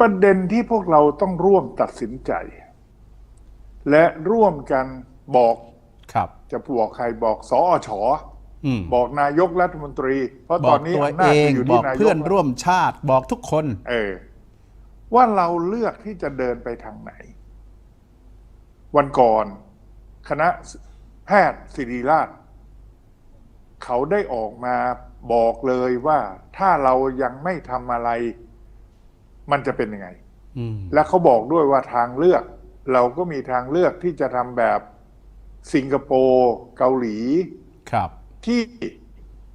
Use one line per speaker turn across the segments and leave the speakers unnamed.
ประเด็นที่พวกเราต้องร่วมตัดสินใจ และร่วมกันบอก
ครับ
จะบอกใครบอกสอช
อืม
บอกนายกรัฐมนตรี เพราะ
บ
ต
อ
อกนนี้
ตัว
อำนา
เอ
จ
ง
จะอยู่
บ
ที่
อก
นายก
เพื่อนร่วมชาติบอกทุกคน
เออ ว่าเราเลือกที่จะเดินไปทางไหน วันก่อน คณะแพทย์ศิริราช เขาได้ออกมาบอกเลยว่าถ้าเรายังไม่ทำอะไร มันจะเป็นยังไง
อืม
และเขาบอกด้วยว่าทางเลือก เราก็มีทางเลือกที่จะทำแบบสิงคโปร์เกาหลี
ครับ
ที่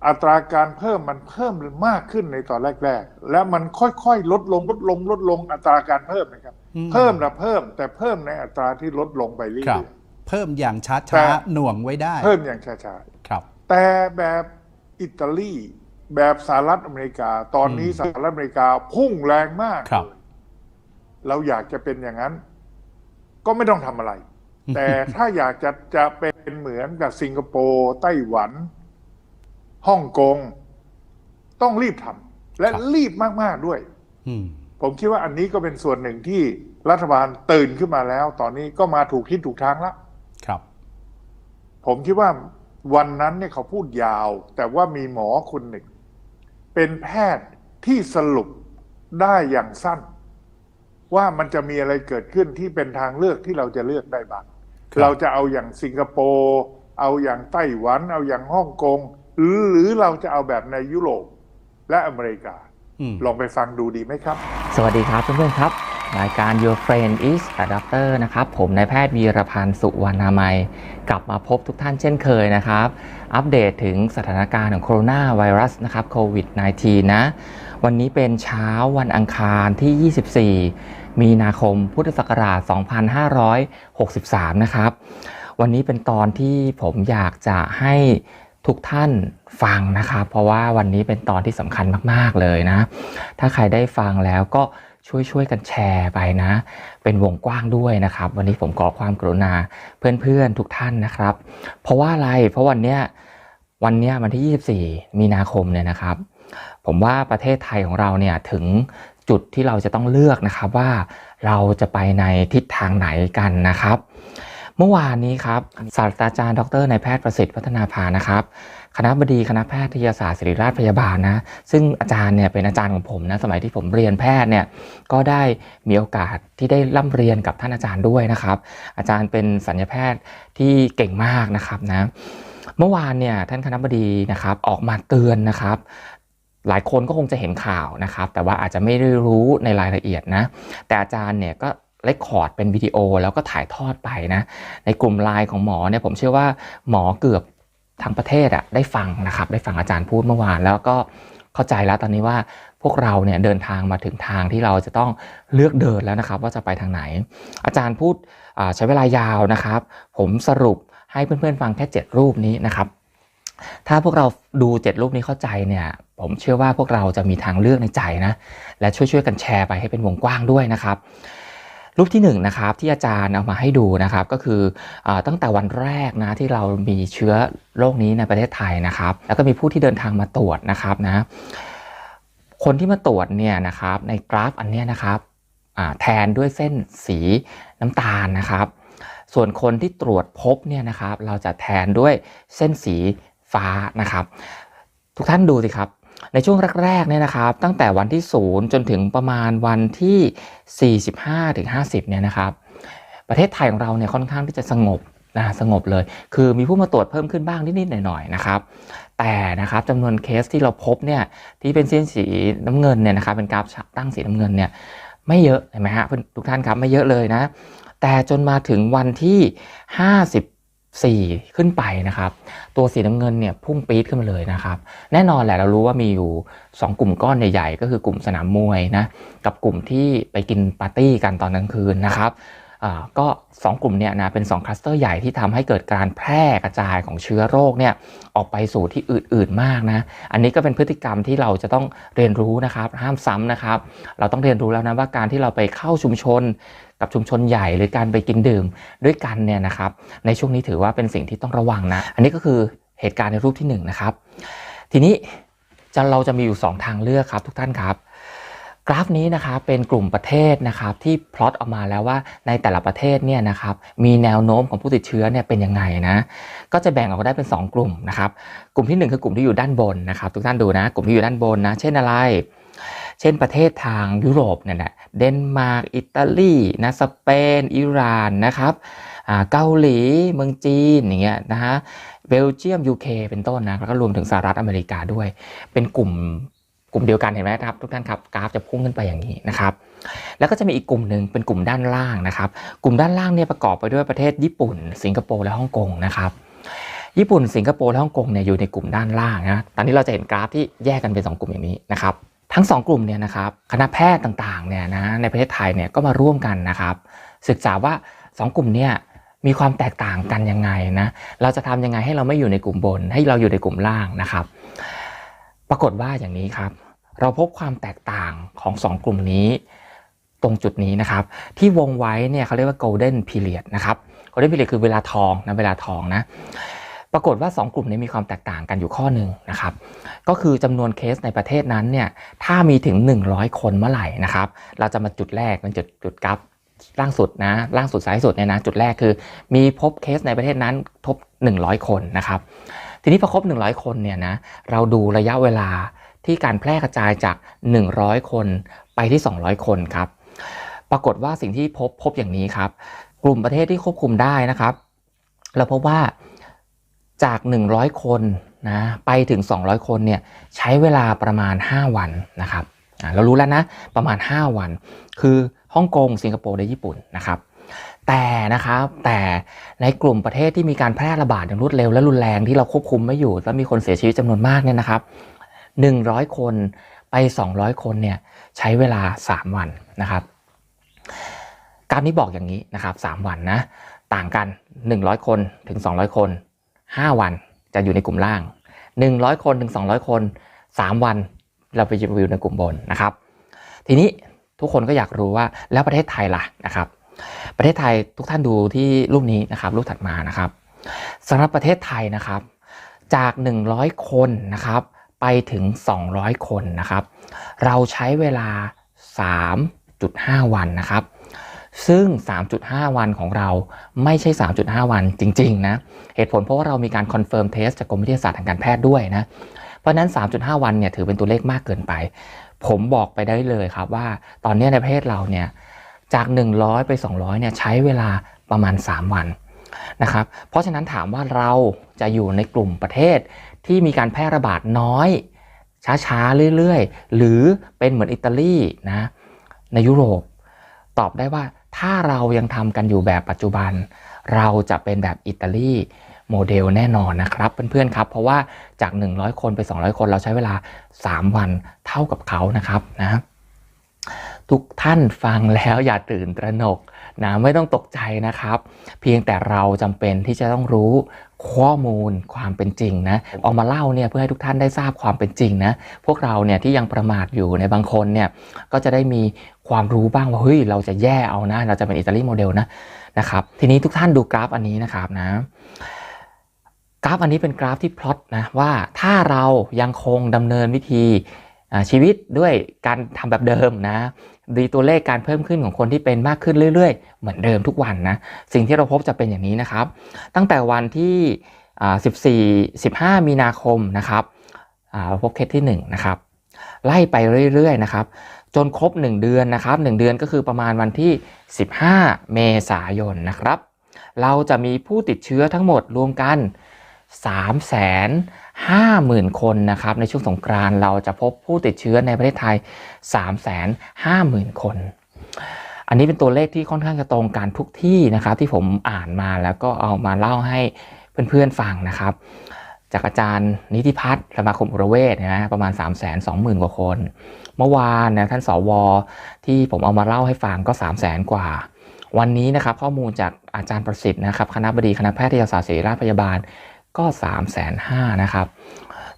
อัตราการเพิ่มมันเพิ่มมากขึ้นในตอนแรก ๆ แล้วมันค่อยๆลดลงลดลงลดลงอัตราการเพิ่มนะครับ
อืม
เพิ่มนะเพิ่ม แต่เพิ่มในอัตราที่ลดลงไปเรื่
ครั
อบย
เพิ่มอย่างช้า
แต่
ช้าหน่วงไว้ได้
ๆเพิ่มอย่างช้า
ครับ
ๆแต่แบบอิตาลี แบบสหรัฐอเมริกา ตอนนี้
อืม
สหรัฐอเมริกาพุ่งแรงมาก
ครับ
เลยเราอยากจะเป็นอย่างนั้น ก็ไม่ต้องทำอะไร แต่ถ้าอยากจะจะเป็นเหมือนกับสิงคโปร์ไต้หวันฮ่องกง ต้องรีบทำและ
ครับ
รีบมาก ๆ ด้วย
อืม
ผมคิดว่าอันนี้ก็เป็นส่วนหนึ่งที่รัฐบาลตื่นขึ้นมาแล้ว ตอนนี้ก็มาถูกทิศถูกทางแล้ว
ครับ
ผมคิดว่าวันนั้นเนี่ยเขาพูดยาว แต่ว่ามีหมอคนหนึ่ง เป็นแพทย์ที่สรุปได้อย่างสั้น ว่ามันจะมีอะไรเกิดขึ้นที่เป็นทางเลือกที่เราจะเลือกได้บ้าง
ครับ
เราจะเอาอย่างสิงคโปร์เอาอย่างไต้หวัน เอาอย่างฮ่องกงหรือหรือเราจะเอาแบบในยุโรปและอเมริกา
อืม
ลองไปฟังดูดีไหมครับ
สวัสดีครับเพื่อนๆครับ รายการ Your Friend is a Doctor นะครับ ผมนายแพทย์วีรพันธ์สุวรรณามัย กลับมาพบทุกท่านเช่นเคยนะครับ อัปเดตถึงสถานการณ์ของโคโรนาไวรัสนะครับโควิด -19 นะ วันนี้เป็นเช้าวันอังคารที่ 24 มีนาคมพุทธศักราช 2563 นะครับ วันนี้เป็นตอนที่ผมอยากจะให้ทุกท่านฟังนะครับ เพราะว่าวันนี้เป็นตอนที่สำคัญมาก ๆ เลยนะ ถ้าใครได้ฟังแล้วก็ ช่วยช่วยกันแชร์ไปนะ เป็นวงกว้างด้วยนะครับ วันนี้ผมขอความกรุณาเพื่อนๆทุกท่านนะครับ เพราะว่าอะไรเพราะวันเนี้ยวันเนี้ยวันที่ 24 มีนาคมเนี่ยนะครับ ผมว่าประเทศไทยของเราเนี่ยถึงจุดที่เราจะต้องเลือกนะครับว่าเราจะไปในทิศทางไหนกันนะครับ เมื่อวานนี้ครับศาสตราจารย์ ดรนายแพทย์ประสิทธิ์พัฒนาภานะครับ คณะบดีคณะแพทยศาสตร์ศิริราชพยาบาลนะ ซึ่งอาจารย์เนี่ยเป็นอาจารย์ของผมนะสมัยที่ผมเรียนแพทย์เนี่ยก็ได้มีโอกาสที่ได้ร่ำเรียนกับท่านอาจารย์ด้วยนะครับ อาจารย์เป็นสัญญาแพทย์ที่เก่งมากนะครับนะเมื่อวานเนี่ยท่านคณะบดีนะครับออกมาเตือนนะครับหลายคนก็คงจะเห็นข่าวนะครับ แต่ว่าอาจจะไม่ได้รู้ในรายละเอียดนะ แต่อาจารย์เนี่ยก็เลคคอร์ดเป็นวิดีโอแล้วก็ถ่ายทอดไปนะ ในกลุ่มไลน์ของหมอเนี่ยผมเชื่อว่าหมอเกือบ ทั้งประเทศอะได้ฟังนะครับได้ฟังอาจารย์พูดเมื่อวาน แล้วก็เข้าใจแล้วตอนนี้ว่าพวกเราเนี่ยเดินทางมาถึงทางที่เราจะต้องเลือกเดินแล้วนะครับ ว่าจะไปทางไหน อาจารย์พูดใช้เวลายาวนะครับ ผมสรุปให้เพื่อนๆฟังแค่ 7 รูปนี้นะครับถ้าพวกเราดู7รูปนี้เข้าใจเนี่ยผมเชื่อว่าพวกเราจะมีทางเลือกในใจนะ และช่วยๆกันแชร์ไปให้เป็นวงกว้างด้วยนะครับ รูปที่1นงนะครับที่อาจารย์เอามาให้ดูนะครับก็คืออตั้งแต่วันแรกนะที่เรามีเชื้อโรคนี้ในประเทศไทยนะครับ แล้วก็มีผู้ที่เดินทางมาตรวจนะครับนะคนที่มาตรวจเนี่ยนะครับในกราฟอันเนี้ยนะครับแทนด้วยเส้นสีน้ำตาลนะครับ ส่วนคนที่ตรวจพบเนี่ยนะครับ เราจะแทนด้วยเส้นสีฟ้านะครับ ทุกท่านดูสิครับ ในช่วงแรกๆเนี่ยนะครับ ตั้งแต่วันที่ 0 จนถึงประมาณวันที่ 45ถึง50 เนี่ยนะครับ ประเทศไทยของเราเนี่ยค่อนข้างที่จะสงบนะสงบเลย คือมีผู้มาตรวจเพิ่มขึ้นบ้างนิด ๆ หน่อย ๆ นะครับ แต่นะครับจำนวนเคสที่เราพบเนี่ยที่เป็นเส้นสีน้ำเงินเนี่ยนะครับเป็นกราฟตั้งสีน้ำเงินเนี่ยไม่เยอะเห็นไหมฮะทุกท่านครับไม่เยอะเลยนะ แต่จนมาถึงวันที่ 4 ขึ้นไปนะครับ ตัวสีน้ำเงินเนี่ยพุ่งปี๊ดขึ้นมาเลยนะครับ แน่นอนแหละเรารู้ว่ามีอยู่ 2 กลุ่มก้อนใหญ่ๆ ก็คือกลุ่มสนามมวยนะ กับกลุ่มที่ไปกินปาร์ตี้กันตอนกลางคืนนะครับ ก็2กลุ่มเนี่ยนะเป็น2คลัสเตอร์ใหญ่ที่ทำให้เกิดการแพร่กระจายของเชื้อโรคเนี่ยออกไปสู่ที่อื่นๆมากนะอันนี้ก็เป็นพฤติกรรมที่เราจะต้องเรียนรู้นะครับห้ามซ้ำนะครับ เราต้องเรียนรู้แล้วนะว่าการที่เราไปเข้าชุมชนกับชุมชนใหญ่หรือการไปกินดื่มด้วยกันเนี่ยนะครับ ในช่วงนี้ถือว่าเป็นสิ่งที่ต้องระวังนะ อันนี้ก็คือเหตุการณ์ในรูปที่1นงนะครับทีนี้จะเราจะมีอยู่ 2 ทางเลือกครับทุกท่านครับ กราฟนี้นะครับเป็นกลุ่มประเทศนะครับที่พลอตออกมาแล้วว่าในแต่ละประเทศเนี่ยนะครับมีแนวโน้มของผู้ติดเชื้อเนี่ยเป็นยังไงนะก็จะแบ่งออกได้เป็น 2 กลุ่มนะครับกลุ่มที่ 1 คือกลุ่มที่อยู่ด้านบนนะครับทุกท่านดูนะ กลุ่มที่อยู่ด้านบนนะเช่นอะไร เช่นประเทศทางยุโรปเนี่ยแหละเดนมาร์กอิตาลีนะสเปนอิหร่านนะครับเกาหลีเมืองจีนอย่างเงี้ยนะฮะเบลเยียมยูเคเป็นต้นนะแล้วก็รวมถึงสหรัฐอเมริกาด้วย เป็นกลุ่ม กลุ่มเดียวกันเห็นไหมครับทุกท่านครับกราฟจะพุ่งขึ้นไปอย่างนี้นะครับแล้วก็จะมีอีกกลุ่มหนึ่งเป็นกลุ่มด้านล่างนะครับ กลุ่มด้านล่างเนี่ยประกอบไปด้วยประเทศญี่ปุ่น สิงคโปร์และฮ่องกงนะครับญี่ปุ่น สิงคโปร์และฮ่องกงเนี่ยอยู่ในกลุ่มด้านล่างนะตอนนี้เราจะเห็นกราฟที่แยกกันเป็นสองกลุ่มอย่างนี้นะครับทั้งสองกลุ่มเนี่ยนะครับคณะแพทย์ต่างๆเนี่ยนะในประเทศไทยเนี่ยก็มาร่วมกันนะครับศึกษาว่าสองกลุ่มเนี่ยมีความแตกต่างกันยังไงนะเราจะทำยังไงให้เราไม่อยู่ในกลุ่มบน ให้เราอยู่ในกลุ่มล่างนะครับ ปรากฏว่าอย่างนี้ครับ เราพบความแตกต่างของสองกลุ่มนี้ ตรงจุดนี้นะครับ ที่วงไว้เนี่ยเขาเรียกว่า golden period นะครับ golden period คือเวลาทองนะเวลาทองนะปรากฏว่า 2 กลุ่มนี้มีความแตกต่างกันอยู่ข้อหนึ่งนะครับ ก็คือจำนวนเคสในประเทศนั้นเนี่ยถ้ามีถึง 100 คนเมื่อไหร่นะครับ เราจะมาจุดแรกเป็นจุดจุดกราฟล่างสุดนะล่างสุดซ้ายสุดเนี่ยนะจุดแรกคือ มีพบเคสในประเทศนั้นทบ100 คนนะครับ ทีนี้พอครบ 100 คนเนี่ยนะเราดูระยะเวลา ที่การแพร่กระจายจาก 100 คนไปที่ 200 คนครับ ปรากฏว่าสิ่งที่พบพบอย่างนี้ครับ กลุ่มประเทศที่ควบคุมได้นะครับ เราพบว่าจาก 100 คนนะไปถึง 200 คนเนี่ยใช้เวลาประมาณ 5 วันนะครับเรารู้แล้วนะประมาณ 5 วัน คือฮ่องกงสิงคโปร์และญี่ปุ่นนะครับ แต่นะครับแต่ในกลุ่มประเทศที่มีการแพร่ระบาดอย่างรวดเร็วและรุนแรงที่เราควบคุมไม่อยู่ แล้วมีคนเสียชีวิตจำนวนมากเนี่ยนะครับ 100 คนไป 200 คนเนี่ยใช้เวลา 3 วันนะครับการนี้บอกอย่างนี้นะครับ3วันนะต่างกัน 100 คนถึง 200 คน 5 วันจะอยู่ในกลุ่มล่าง 100 คนถึง 200 คน 3 วันเราไปอยู่ในกลุ่มบนนะครับ ทีนี้ทุกคนก็อยากรู้ว่าแล้วประเทศไทยล่ะนะครับ ประเทศไทยทุกท่านดูที่รูปนี้นะครับ รูปถัดมานะครับสำหรับประเทศไทยนะครับ จาก 100 คนนะครับ ไปถึง 200 คนนะครับ เราใช้เวลา 3.5 วันนะครับ ซึ่ง 3.5 วันของเราไม่ใช่ 3.5 วันจริง ๆ นะ เหตุผลเพราะว่าเรามีการคอนเฟิร์มเทสจากกรมวิทยาศาสตร์ทางการแพทย์ด้วยนะ เพราะฉะนั้น 3.5 วันเนี่ยถือเป็นตัวเลขมากเกินไป ผมบอกไปได้เลยครับว่าตอนนี้ในประเทศเราเนี่ยจาก 100 ไป 200 เนี่ยใช้เวลาประมาณ 3 วันนะครับ เพราะฉะนั้นถามว่าเราจะอยู่ในกลุ่มประเทศ ที่มีการแพร่ระบาดน้อย ช้าๆ เรื่อยๆ หรือเป็นเหมือนอิตาลีนะในยุโรป ตอบได้ว่าถ้าเรายังทำกันอยู่แบบปัจจุบัน เราจะเป็นแบบอิตาลีโมเดลแน่นอนนะครับเพื่อนๆครับ เพราะว่าจาก 100 คนไป 200 คนเราใช้เวลา 3 วันเท่ากับเขานะครับนะทุกท่านฟังแล้วอย่าตื่นตระหนก นะไม่ต้องตกใจนะครับ เพียงแต่เราจำเป็นที่จะต้องรู้ข้อมูลความเป็นจริงนะเอามาเล่าเนี่ยเพื่อให้ทุกท่านได้ทราบความเป็นจริงนะพวกเราเนี่ยที่ยังประมาทอยู่ในบางคนเนี่ยก็จะได้มีความรู้บ้างว่าเฮ้ยเราจะแย่เอานะ เราจะเป็นอิตาลีโมเดลนะนะครับ ทีนี้ทุกท่านดูกราฟอันนี้นะครับนะกราฟอันนี้เป็นกราฟที่พลอตนะว่าถ้าเรายังคงดำเนินวิธีอ่าชีวิตด้วยการทำแบบเดิมนะ ดีตัวเลขการเพิ่มขึ้นของคนที่เป็นมากขึ้นเรื่อย ๆ เหมือนเดิมทุกวันนะ สิ่งที่เราพบจะเป็นอย่างนี้นะครับ ตั้งแต่วันที่ 14 15 มีนาคมนะครับเราพบเคสที่1นะครับไล่ไปเรื่อยๆนะครับจนครบ 1 เดือนนะครับ 1 เดือนก็คือประมาณวันที่ 15 เมษายนนะครับ เราจะมีผู้ติดเชื้อทั้งหมดรวมกัน3 5 0 0 0 0 คนนะครับ ในช่วงสงกรานต์เราจะพบผู้ติดเชื้อในประเทศไทย 3 5 0 0 0 0 คน อันนี้เป็นตัวเลขที่ค่อนข้างจะตรงกันทุกที่นะครับ ที่ผมอ่านมาแล้วก็เอามาเล่าให้เพื่อนๆฟังนะครับ จากอาจารย์นิติพัฒน์สมาคมอุรเวชนะประมาณ 3 2 0 0 0 0 กว่าคน เมื่อวานนะท่านสวที่ผมเอามาเล่าให้ฟังก็ 3 0 0 0 0 0 กว่าวันนี้นะครับข้อมูลจากอาจารย์ประสิทธิ์นะครับคณะบดีคณะแพทยศาสตร์ศิริราชพยาบาล ก็3 5 0 0 0นะครับ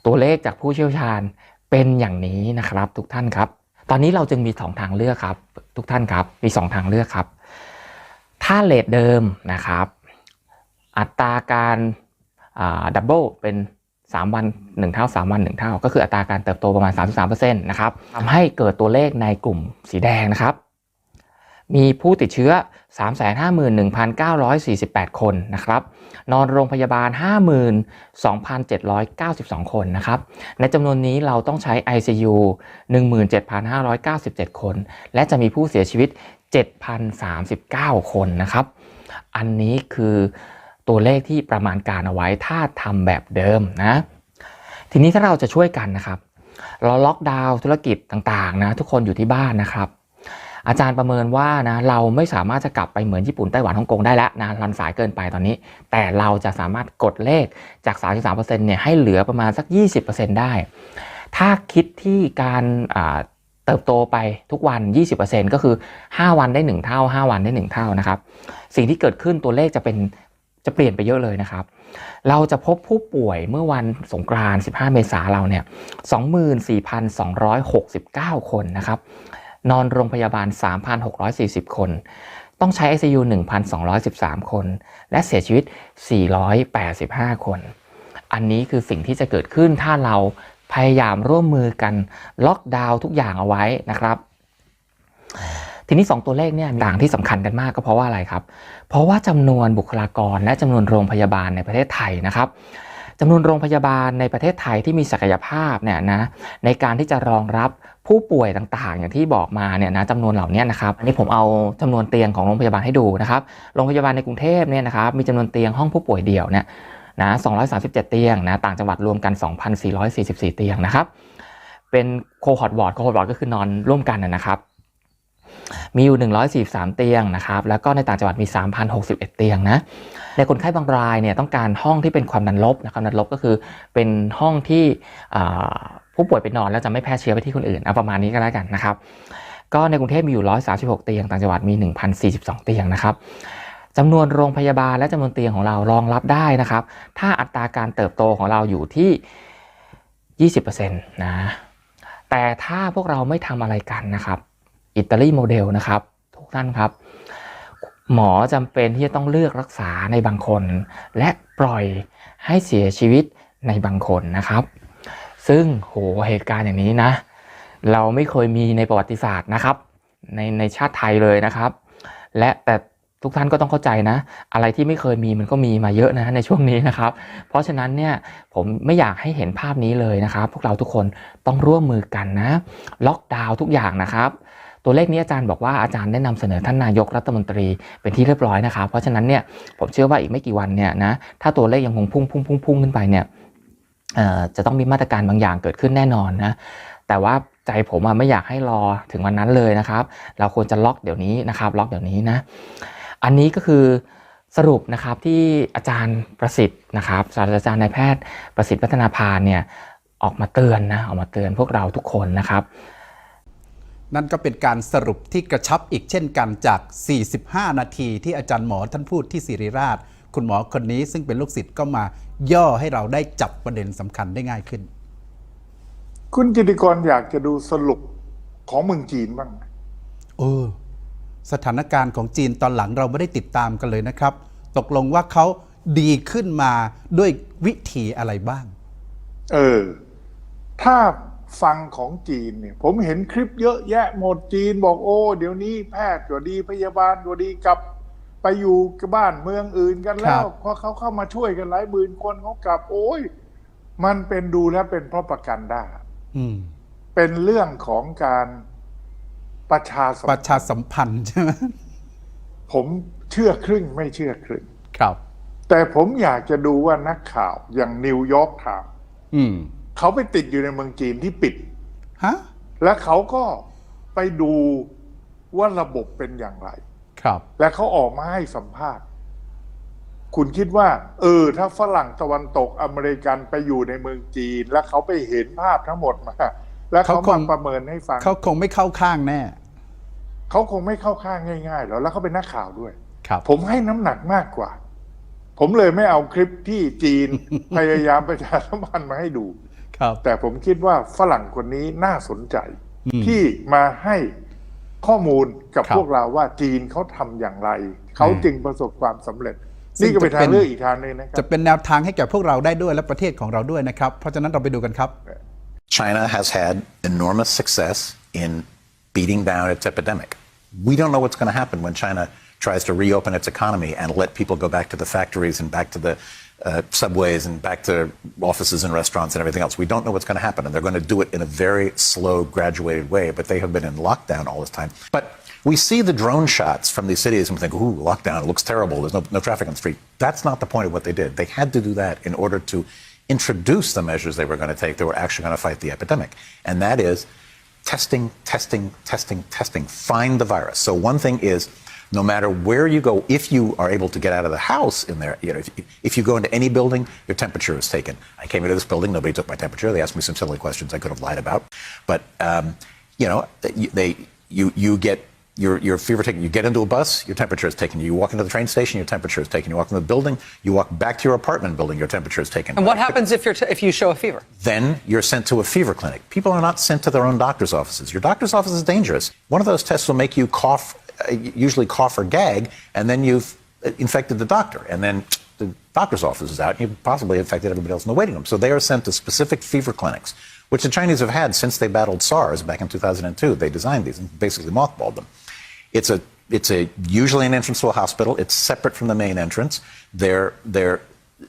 ตัวเลขจากผู้เชี่ยวชาญเป็นอย่างนี้นะครับทุกท่านครับ ตอนนี้เราจึงมี 2 ทางเลือกครับ ทุกท่านครับมี 2 ทางเลือกครับ ถ้าเลทเดิมนะครับ อัตราการดับเบิลเป็น 3 วัน 1 เท่า 3 วัน 1 เท่า ก็คืออัตราการเติบโตประมาณ 33%นะครับทำให้เกิดตัวเลขในกลุ่มสีแดงนะครับ มีผู้ติดเชื้อ 351,948 คนนะครับ นอนโรงพยาบาล 52,792 คนนะครับ ในจำนวนนี้เราต้องใช้ ICU 17,597 คน และจะมีผู้เสียชีวิต 7,039 คนนะครับ อันนี้คือตัวเลขที่ประมาณการเอาไว้ถ้าทำแบบเดิมนะ ทีนี้ถ้าเราจะช่วยกันนะครับ เราล็อกดาวน์ธุรกิจต่างๆนะทุกคนอยู่ที่บ้านนะครับ อาจารย์ประเมินว่านะเราไม่สามารถจะกลับไปเหมือนญี่ปุ่นไต้หวันฮ่องกงได้แล้วนะรันสายเกินไปตอนนี้ แต่เราจะสามารถกดเลขจาก 33%เนี่ยให้เหลือประมาณสัก 20%ได้ ถ้าคิดที่การเติบโตไปทุกวัน 20%ก็คือ 5 วันได้ 1 เท่า 5 วันได้ 1 เท่านะครับสิ่งที่เกิดขึ้นตัวเลขจะเป็นจะเปลี่ยนไปเยอะเลยนะครับ เราจะพบผู้ป่วยเมื่อวันสงกรานต์15 เมษาเราเนี่ย 24,269 คนนะครับ นอนโรงพยาบาล 3,640 คน ต้องใช้ ICU 1,213 คน และเสียชีวิต 485 คน อันนี้คือสิ่งที่จะเกิดขึ้นถ้าเราพยายามร่วมมือกันล็อกดาวน์ทุกอย่างเอาไว้นะครับทีนี้ 2 ตัวเลขเนี่ยต่างที่สำคัญกันมากก็เพราะว่าอะไรครับ เพราะว่าจำนวนบุคลากรและจำนวนโรงพยาบาลในประเทศไทยนะครับจำนวนโรงพยาบาลในประเทศไทยที่มีศักยภาพเนี่ยนะในการที่จะรองรับ ผู้ป่วยต่างๆ อย่างที่บอกมาเนี่ยนะจำนวนเหล่านี้นะครับอันนี้ผมเอาจำนวนเตียงของโรงพยาบาลให้ดูนะครับโรงพยาบาลในกรุงเทพเนี่ยนะครับมีจำนวนเตียงห้องผู้ป่วยเดี่ยวเนี่ยนะ237 เตียงนะต่างจังหวัดรวมกัน 2,444 เตียงนะครับเป็นโคฮอตวอร์ดโคฮอตวอร์ดก็คือนอนร่วมกันนะครับมีอยู่ 143 เตียงนะครับ แล้วก็ในต่างจังหวัดมี 3,061 เตียงนะ ในคนไข้บางรายเนี่ยต้องการห้องที่เป็นความดันลบนะครับดันลบก็คือเป็นห้องที่ ผู้ป่วยไปนอนแล้วจะไม่แพร่เชื้อไปที่คนอื่นเอาประมาณนี้ก็แล้วกันนะครับ ก็ในกรุงเทพมีอยู่ 136 เตียง ต่างจังหวัดมี 1,042 เตียงนะครับจำนวนโรงพยาบาลและจำนวนเตียงของเรารองรับได้นะครับ ถ้าอัตราการเติบโตของเราอยู่ที่ 20%นะ แต่ถ้าพวกเราไม่ทำอะไรกันนะครับ อิตาลีโมเดลนะครับ ทุกท่านครับ หมอจำเป็นที่จะต้องเลือกรักษาในบางคน และปล่อยให้เสียชีวิตในบางคนนะครับ ซึ่งโหเหตุการณ์อย่างนี้นะ เราไม่เคยมีในประวัติศาสตร์นะครับ ในในชาติไทยเลยนะครับ และแต่ทุกท่านก็ต้องเข้าใจนะ อะไรที่ไม่เคยมีมันก็มีมาเยอะนะในช่วงนี้นะครับ เพราะฉะนั้นเนี่ยผมไม่อยากให้เห็นภาพนี้เลยนะครับ พวกเราทุกคนต้องร่วมมือกันนะ ล็อกดาวน์ทุกอย่างนะครับตัวเลขนี้อาจารย์บอกว่าอาจารย์ได้นำเสนอท่านนายกรัฐมนตรีเป็นที่เรียบร้อยนะครับ เพราะฉะนั้นเนี่ยผมเชื่อว่าอีกไม่กี่วันเนี่ยนะถ้าตัวเลขยังคงพุ่งพุ่งพุ่งพุ่งขึ้นไปเนี่ย จะต้องมีมาตรการบางอย่างเกิดขึ้นแน่นอนนะแต่ว่าใจผมอะไม่อยากให้รอถึงวันนั้นเลยนะครับ เราควรจะล็อกเดี๋ยวนี้นะครับ ล็อกเดี๋ยวนี้นะอันนี้ก็คือสรุปนะครับที่อาจารย์ประสิทธิ์นะครับศาสตราจารย์นายแพทย์ประสิทธิ์พัฒนาพานเนี่ยออกมาเตือนนะออกมาเตือนพวกเราทุกคนนะครับ
นั่นก็เป็นการสรุปที่กระชับอีกเช่นกันจาก 45 นาทีที่อาจารย์หมอท่านพูดที่ศิริราช คุณหมอคนนี้ซึ่งเป็นลูกศิษย์ก็มา ย่อให้เราได้จับประเด็นสำคัญได้ง่ายขึ้น
คุณกิติกรอยากจะดูสรุปของเมืองจีนบ้างไหม
เออ สถานการณ์ของจีนตอนหลังเราไม่ได้ติดตามกันเลยนะครับ ตกลงว่าเขาดีขึ้นมาด้วยวิธีอะไรบ้าง
เออ ถ้าฟังของจีนเนี่ย ผมเห็นคลิปเยอะแยะหมดจีนบอกโอ้ เดี๋ยวนี้แพทย์ก็ดีพยาบาลก็ดีกลับ ไปอยู่กับบ้านเมืองอื่นกันแล้
ครั
ว
บ
พอเขาเข้ามาช่วยกันหลายหมื่นคนเขากลับ โอ้ย มันเป็นดูแล้วเป็นเพราะประกันได้
อืม
เป็นเรื่องของการประชาสัม
ป
พัน
ระ
ธ์
ชาสัมพันธ์ใช่ไหม
ผมเชื่อครึ่งไม่เชื่อครึ่ง
ครับ
แต่ผมอยากจะดูว่านักข่าวอย่างนิวยอร์กข่าว
อืม
เขาไปติดอยู่ในเมืองจีนที่ปิด
ฮะ
และเขาก็ไปดูว่าระบบเป็นอย่างไร
ครับ
และเขาออกมาให้สัมภาษณ์ คุณคิดว่า เออ ถ้าฝรั่งตะวันตกอเมริกันไปอยู่ในเมืองจีน แล้วเขาไปเห็นภาพทั้งหมดมาแล้วเขา
เขาค
มางประเมินให้ฟัง
เขาคงไม่เข้าข้างแน่
เขาคงไม่เข้าข้างง่ายๆหรอกแล้วเขาเป็นนักข่าวด้วย
ครับ
ผมให้น้ำหนักมากกว่า ผมเลยไม่เอาคลิปที่จีนพยายามประชาสัมพันธ์มาให้ดู
ครับ
แต่ผมคิดว่าฝรั่งคนนี้น่าสนใจ
อืม
ที่มาให้ ข้อมูลกับ
ครับ
พวกเราว่าจีนเขาทำอย่างไร เขา
อืม
จึงประสบความสำเร็จ นี่ก็เป็น
ซึ่
ทาง
จะ
เลือกอีกทางหนึงนะครั
จะ
บ
เป็นแนวทางให้แก่พวกเราได้ด้วยและประเทศของเราด้วยนะครับ เพราะฉะนั้นเราไปดูกันครับ
China has had enormous success in beating down its epidemic. We don't know what's going to happen when China tries to reopen its economy and let people go back to the factories and back to the uh, subways and back to offices and restaurants and everything else. We don't know what's going to happen, and they're going to do it in a very slow, graduated way. But they have been in lockdown all this time. But we see the drone shots from these cities and we think, ooh, lockdown, it looks terrible. There's no, no traffic on the street. That's not the point of what they did. They had to do that in order to introduce the measures they were going to take that were actually going to fight the epidemic. And that is testing, testing, testing, testing. Find the virus. So one thing is, no matter where you go, if you are able to get out of the house in there, you know, if, if you go into any building, your temperature is taken. I came into this building, nobody took my temperature. They asked me some silly questions I could have lied about, but um, you know, they you you get your, your fever taken. You get into a bus, your temperature is taken. You walk into the train station, your temperature is taken. You walk into the building, you walk back to your apartment building, your temperature is taken.
And what happens if, you're t- if you show a fever?
Then you're sent to a fever clinic. People are not sent to their own doctor's offices. Your doctor's office is dangerous. One of those tests will make you cough, uh, usually cough or gag, and then you've uh, infected the doctor. And then the doctor's office is out, and you've possibly infected everybody else in the waiting room. So they are sent to specific fever clinics, which the Chinese have had since they battled SARS back in 2002. They designed these and basically mothballed them. It's a it's a usually an entrance to a hospital. It's separate from the main entrance. They're they're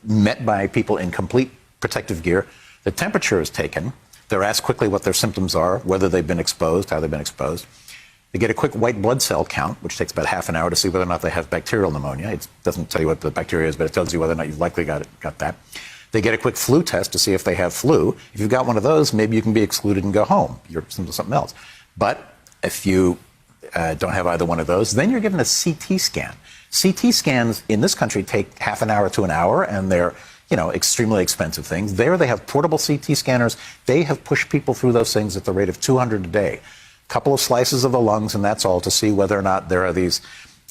met by people in complete protective gear. The temperature is taken. They're asked quickly what their symptoms are, whether they've been exposed, how they've been exposed. They get a quick white blood cell count, which takes about half an hour to see whether or not they have bacterial pneumonia. It doesn't tell you what the bacteria is, but it tells you whether or not you've likely got, it, got that. They get a quick flu test to see if they have flu. If you've got one of those, maybe you can be excluded and go home. You're something else. But if you uh, don't have either one of those, then you're given a CT scan. CT scans in this country take half an hour to an hour, and they're you know extremely expensive things. There, they have portable CT scanners. They have pushed people through those things at the rate of 200 a day. A Couple of slices of the lungs, and that's all to see whether or not there are these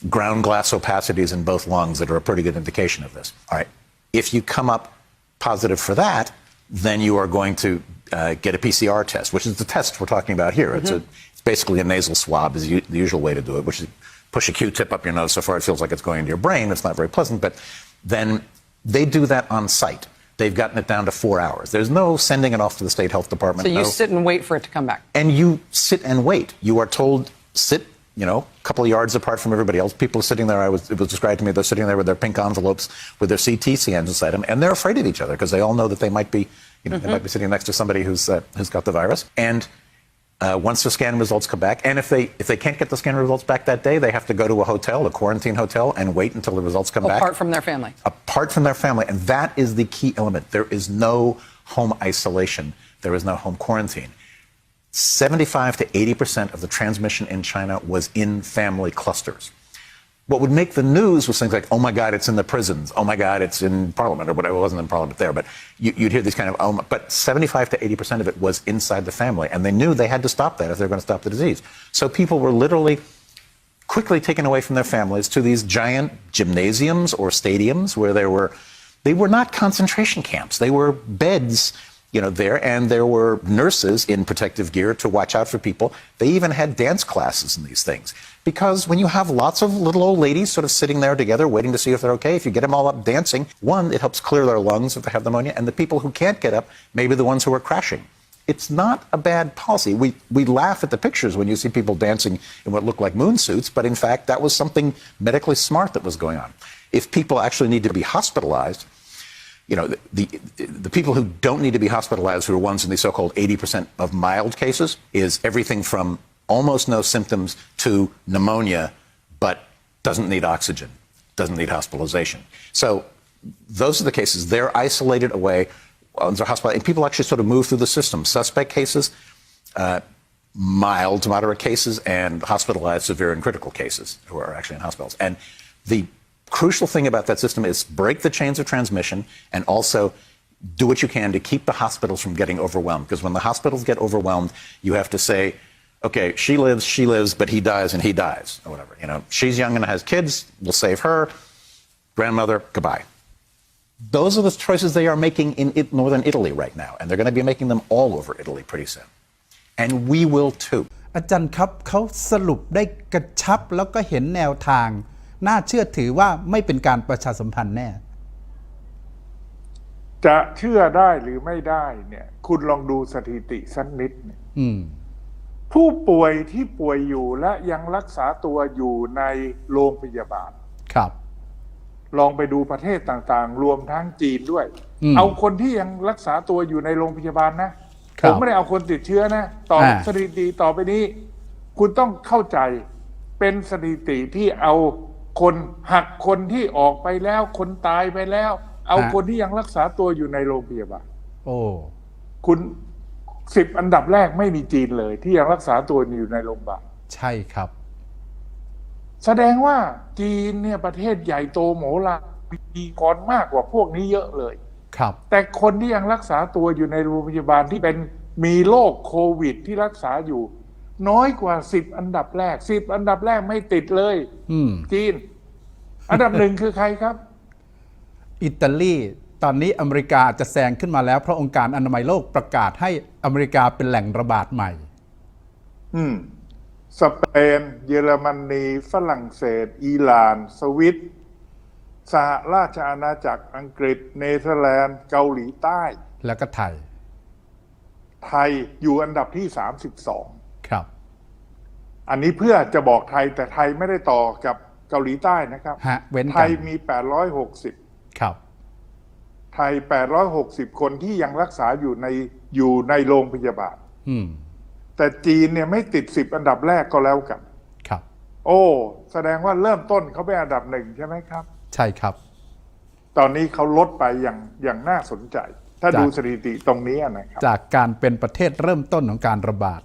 ground glass opacities in both lungs that are a pretty good indication of this. All right, if you come up positive for that, then you are going to uh, get a PCR test, which is the test we're talking about here. It's a it's basically a nasal swab is u- the usual way to do it, which is push a Q-tip up your nose so far it feels like it's going into your brain. It's not very pleasant, but then they do that on site. They've gotten it down to four hours. There's no sending it off to the state health department.
So you
no.
sit and wait for it to come back.
and you sit and wait. You are told sit, you know, a couple of yards apart from everybody else. People are sitting there. I was it was described to me. They're sitting there with their pink envelopes with their CT scans inside them, and they're afraid of each other because they all know that they might be, you know, they might be sitting next to somebody who's uh, who's got the virus. And uh, once the scan results come back, and if they if they can't get the scan results back that day, they have to go to a hotel, a quarantine hotel, and wait until the results come back
Apart from their family.
apart from their family. And that is the key element. There is no home isolation, there is no home quarantine. 75 to 80% of the transmission in China was in family clusters. What would make the news was things like, oh my God, it's in the prisons. Oh my God, it's in Parliament, or whatever. It wasn't in Parliament there, but you, would hear these kind of, oh, my, but 75 to 80% of it was inside the family. And they knew they had to stop that if they were going to stop the disease. So people were literally quickly taken away from their families to these giant gymnasiums or stadiums where there were they were not concentration camps they were beds you know there and there were nurses in protective gear to watch out for people they even had dance classes in these things because when you have lots of little old ladies sort of sitting there together waiting to see if they're okay if you get them all up dancing one it helps clear their lungs if they have pneumonia and the people who can't get up maybe the ones who are crashing it's not a bad policy. We, we laugh at the pictures when you see people dancing in what look like moon suits, but in fact, that was something medically smart that was going on. If people actually need to be hospitalized, you know, the, the, the people who don't need to be hospitalized, who are ones in the so-called 80% of mild cases, is everything from almost no symptoms to pneumonia, but doesn't need oxygen, doesn't need hospitalization. So those are the cases. They're isolated away. uh, They're and people actually sort of move through the system. Suspect cases, uh, mild to moderate cases, and hospitalized, severe, and critical cases who are actually in hospitals. And the crucial thing about that system is break the chains of transmission and also do what you can to keep the hospitals from getting overwhelmed. Because when the hospitals get overwhelmed, you have to say, okay, she lives, she lives, but he dies and he dies, or whatever. You know, she's young and has kids, we'll save her. Grandmother, goodbye. Those are the choices they are making in it, northern Italy right now, and they're going to be making them all over Italy pretty soon. And we will too.
อาจารย์ครับเขาสรุปได้กระชับแล้วก็เห็นแนวทาง น่าเชื่อถือว่าไม่เป็นการประชาสัมพันธ์แน่
จะเชื่อได้หรือไม่ได้เนี่ย คุณลองดูสถิติสักนิดเนี่ย
อืม
ผู้ป่วยที่ป่วยอยู่และยังรักษาตัวอยู่ในโรงพยาบาล
ครับ
ลองไปดูประเทศต่างๆ รวมทั้งจีนด้วย
อืม
เอาคนที่ยังรักษาตัวอยู่ในโรงพยาบาลนะ
ค
ผ
รับ
มไม่ได้เอาคนติดเชื้อนะ ต่อ
อ่า
สถิติต่อไปนี้ คุณต้องเข้าใจเป็นสถิติที่เอา คนหักคนที่ออกไปแล้ว คนตายไปแล้ว เอาคนที่ยังรักษาตัวอยู่ในโรงพยาบาล
โอ้
คุณสิบอันดับแรกไม่มีจีนเลย ที่ยังรักษาตัวอยู่ในโรงพยาบาล
ใช่ครับ
แสดงว่าจีนเนี่ยประเทศใหญ่โตโหมลานมีกรมากกว่าพวกนี้เยอะเลย
ครับ
แต่คนที่ยังรักษาตัวอยู่ในโรงพยาบาลที่เป็นมีโรคโควิดที่รักษาอยู่ น้อยกว่าสิบอันดับแรกสิบอันดับแรกไม่ติดเลย
อืม
จีน อันดับหนึ่งคือใครครับ
อิตาลีตอนนี้อเมริกาอาจจะแซงขึ้นมาแล้ว เพราะองค์การอนามัยโลกประกาศให้อเมริกาเป็นแหล่งระบาดใหม่
อืม สเปน เยอรมนี ฝรั่งเศส อิหร่าน สวิตสหราชอาณาจักรอังกฤษ เนเธอร์แลนด์ เกาหลีใต้
แล้วก็ไทย
ไทยอยู่อันดับที่32
ครับ
อันนี้เพื่อจะบอกไทยแต่ไทยไม่ได้ต่อกับเกาหลีใต้นะครับ
ฮะเว้น
ไท
กัน
ยมี 860
ครับ
ไทย 860 คนที่ยังรักษาอยู่ในอยู่ในโรงพยาบาล
อืม
แต่จีนเนี่ยไม่ติด 10 อันดับแรกก็แล้วกัน
ครับ
โอ้ แสดงว่าเริ่มต้นเขาเป็นอันดับหนึ่งใช่ไหมครับ
ใช่ครับ
ตอนนี้เขาลดไปอย่างอย่างน่าสนใจ ถ้า
จาก
ดูสถิติตรงนี้นะครับ
จากการเป็นประเทศเริ่มต้นของการระบาด